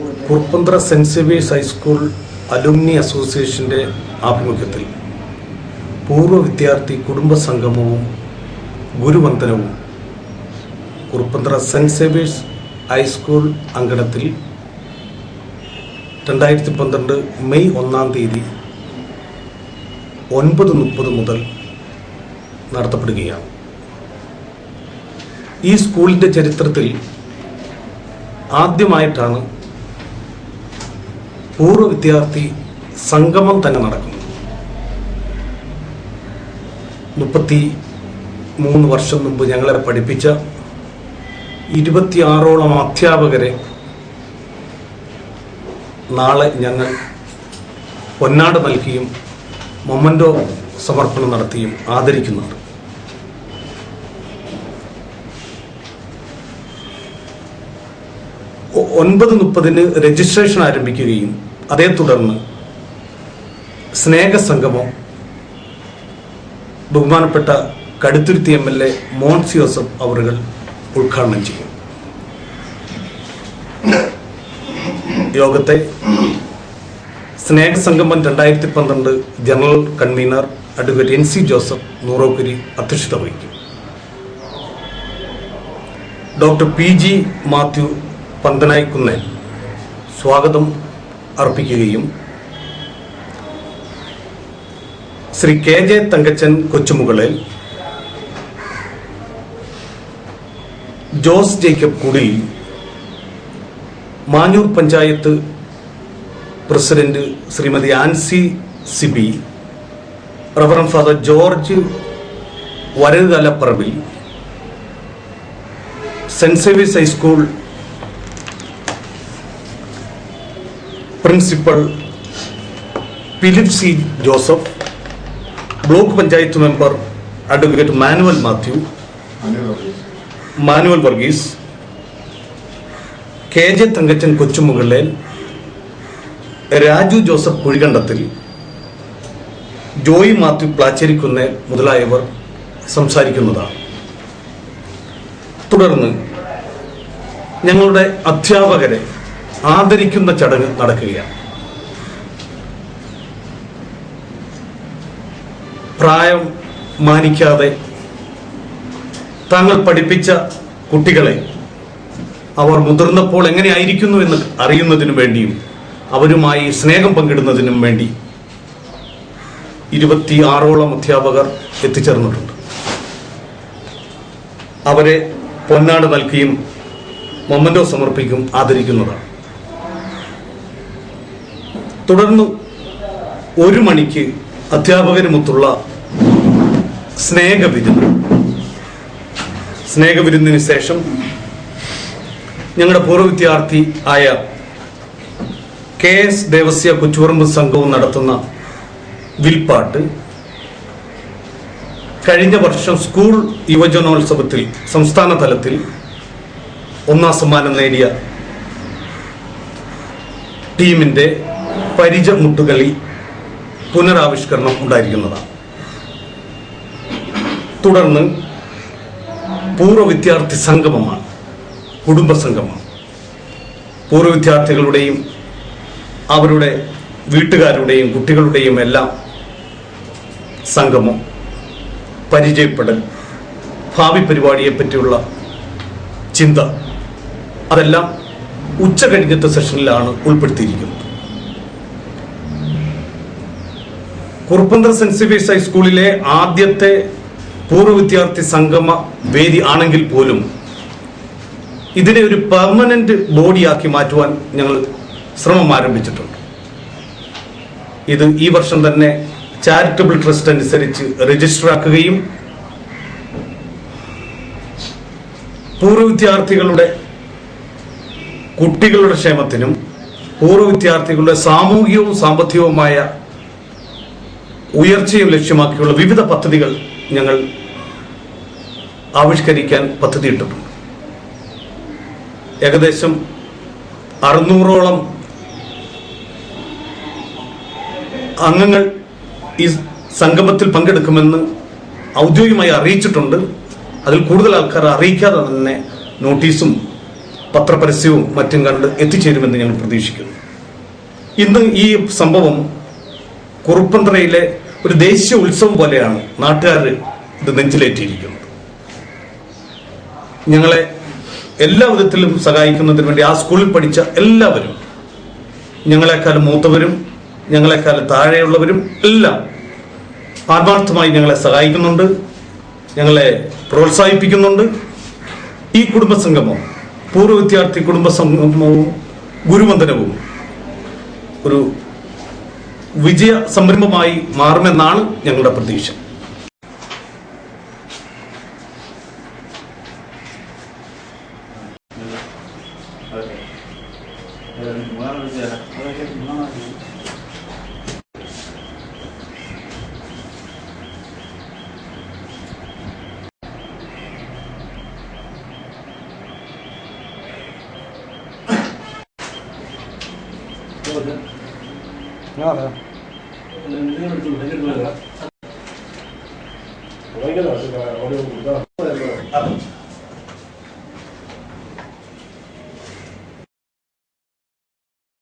Kuruppanthara saint Xavier's high school alumni അസോസിയേഷന്റെ ആഭിമുഖ്യത്തിൽ പൂർവ വിദ്യാർത്ഥി കുടുംബ സംഗമവും ഗുരുവന്ദനവും. Kuruppanthara saint Xavier's high school അങ്കണത്തിൽ രണ്ടായിരത്തി പന്ത്രണ്ട് മെയ് ഒന്നാം തീയതി ഒൻപത് മുപ്പത് മുതൽ നടത്തപ്പെടുകയാണ്. ഈ സ്കൂളിന്റെ ചരിത്രത്തിൽ ആദ്യമായിട്ടാണ് പൂർവ വിദ്യാർത്ഥി സംഗമം തന്നെ നടക്കുന്നു. മുപ്പത്തി മൂന്ന് വർഷം മുമ്പ് ഞങ്ങളെ പഠിപ്പിച്ച ഇരുപത്തിയാറോളം അധ്യാപകരെ നാളെ ഞങ്ങൾ പൊന്നാട് നൽകിയും മൊമന്റോ സമർപ്പണം നടത്തിയും ആദരിക്കുന്നുണ്ട്. ഒൻപത് മുപ്പതിന് രജിസ്ട്രേഷൻ ആരംഭിക്കുകയും അതേ തുടർന്ന് സ്നേഹസംഗമം ബഹുമാനപ്പെട്ട Kaduthuruthy M L A Mons Joseph അവറുകൾ ഉദ്ഘാടനം ചെയ്യും. യോഗത്തെ സ്നേഹസംഗമം രണ്ടായിരത്തി പന്ത്രണ്ട് general convener advocate N C Joseph Nurokkuri അധ്യക്ഷത വഹിക്കും. Doctor P G Mathew Panthanayikkunnel സ്വാഗതം. അർപ്പിക്കുകയും Shri K J Thankachan Kochumukalil Jose Jacob Kudil Manjoor panchayat president Shrimati Ancy Siby reverend father George Varakukalaparambil saint സേവിയസ് high school principal Philip C Joseph block panchayat member advocate Manuel Mathew Manuel Varghese K J Thankachan Kochumukalil Raju Joseph Kuzhikandathil Joy Mathew Placherikunna മുതലായവർ സംസാരിക്കുന്നതാണ്. തുടർന്ന് ഞങ്ങളുടെ അധ്യാപകരെ ആദരിക്കുന്ന ചടങ്ങ് നടക്കുകയാണ്. പ്രായം മാനിക്കാതെ താങ്കൾ പഠിപ്പിച്ച കുട്ടികളെ അവർ മുതിർന്നപ്പോൾ എങ്ങനെയായിരിക്കുന്നു എന്ന് അറിയുന്നതിനു വേണ്ടിയും അവരുമായി സ്നേഹം പങ്കിടുന്നതിനും വേണ്ടി ഇരുപത്തി ആറോളം അധ്യാപകർ എത്തിച്ചേർന്നിട്ടുണ്ട്. അവരെ പൊന്നാട് നൽകിയും മൊമ്മന്റോ സമർപ്പിക്കും ആദരിക്കുന്നതാണ്. തുടർന്ന് ഒരു മണിക്ക് അധ്യാപകരുമൊത്തുള്ള സ്നേഹവിരുന്ന്. സ്നേഹവിരുന്നിന് ശേഷം ഞങ്ങളുടെ പൂർവ വിദ്യാർത്ഥി ആയ കെ എസ് ദേവസ്യ കൊച്ചുപറമ്പ് സംഘവും നടത്തുന്ന വിൽപ്പാട്ട് കഴിഞ്ഞ വർഷം സ്കൂൾ യുവജനോത്സവത്തിൽ സംസ്ഥാന തലത്തിൽ ഒന്നാം സമ്മാനം നേടിയ ടീമിന്റെ പരിച മുട്ടുകളി പുനരാവിഷ്കരണം ഉണ്ടായിരിക്കുന്നതാണ്. തുടർന്ന് പൂർവ വിദ്യാർത്ഥി സംഗമമാണ് കുടുംബ സംഗമം പൂർവ വിദ്യാർത്ഥികളുടെയും അവരുടെ വീട്ടുകാരുടെയും കുട്ടികളുടെയും എല്ലാം സംഗമം പരിചയപ്പെടൽ ഭാവി പരിപാടിയെ പറ്റിയുള്ള ചിന്ത അതെല്ലാം ഉച്ച കഴിഞ്ഞത്തെ സെഷനിലാണ് ഉൾപ്പെടുത്തിയിരിക്കുന്നത്. കുറുപ്പന്തർ സെന്റ് സേവിയേഴ്സ് ഹൈസ്കൂളിലെ ആദ്യത്തെ പൂർവ വിദ്യാർത്ഥി സംഗമ വേദി ആണെങ്കിൽ പോലും ഇതിനെ ഒരു പെർമനന്റ് ബോഡിയാക്കി മാറ്റുവാൻ ഞങ്ങൾ ശ്രമം ആരംഭിച്ചിട്ടുണ്ട്. ഇത് ഈ വർഷം തന്നെ ചാരിറ്റബിൾ ട്രസ്റ്റ് അനുസരിച്ച് രജിസ്റ്റർ ആക്കുകയും പൂർവ വിദ്യാർത്ഥികളുടെ കുട്ടികളുടെ ക്ഷേമത്തിനും പൂർവ വിദ്യാർത്ഥികളുടെ സാമൂഹികവും സാമ്പത്തികവുമായ ഉയർച്ചയും ലക്ഷ്യമാക്കിയുള്ള വിവിധ പദ്ധതികൾ ഞങ്ങൾ ആവിഷ്കരിക്കാൻ പദ്ധതിയിട്ടിട്ടുണ്ട്. ഏകദേശം അറുന്നൂറോളം അംഗങ്ങൾ ഈ സംഗമത്തിൽ പങ്കെടുക്കുമെന്ന് ഔദ്യോഗികമായി അറിയിച്ചിട്ടുണ്ട്. അതിൽ കൂടുതൽ ആൾക്കാർ അറിയിക്കാതെ തന്നെ നോട്ടീസും പത്രപരസ്യവും മറ്റും കണ്ട് എത്തിച്ചേരുമെന്ന് ഞങ്ങൾ പ്രതീക്ഷിക്കുന്നു. ഇന്ന് ഈ സംഭവം കുറുപ്പന്തറയിലെ ഒരു ദേശീയ ഉത്സവം പോലെയാണ് നാട്ടുകാർ ഇത് നെഞ്ചിലേറ്റിയിരിക്കുന്നത്. ഞങ്ങളെ എല്ലാ വിധത്തിലും സഹായിക്കുന്നതിന് വേണ്ടി ആ സ്കൂളിൽ പഠിച്ച എല്ലാവരും ഞങ്ങളെക്കാളും മൂത്തവരും ഞങ്ങളെക്കാളും താഴെയുള്ളവരും എല്ലാം ആത്മാർത്ഥമായി ഞങ്ങളെ സഹായിക്കുന്നുണ്ട് ഞങ്ങളെ പ്രോത്സാഹിപ്പിക്കുന്നുണ്ട്. ഈ കുടുംബസംഗമം പൂർവ വിദ്യാർത്ഥി കുടുംബ സംഗമവും ഗുരുവന്ദനവും ഒരു വിജയ സംരംഭമായി മാറുമെന്നാണ് ഞങ്ങളുടെ പ്രതീക്ഷ يلا.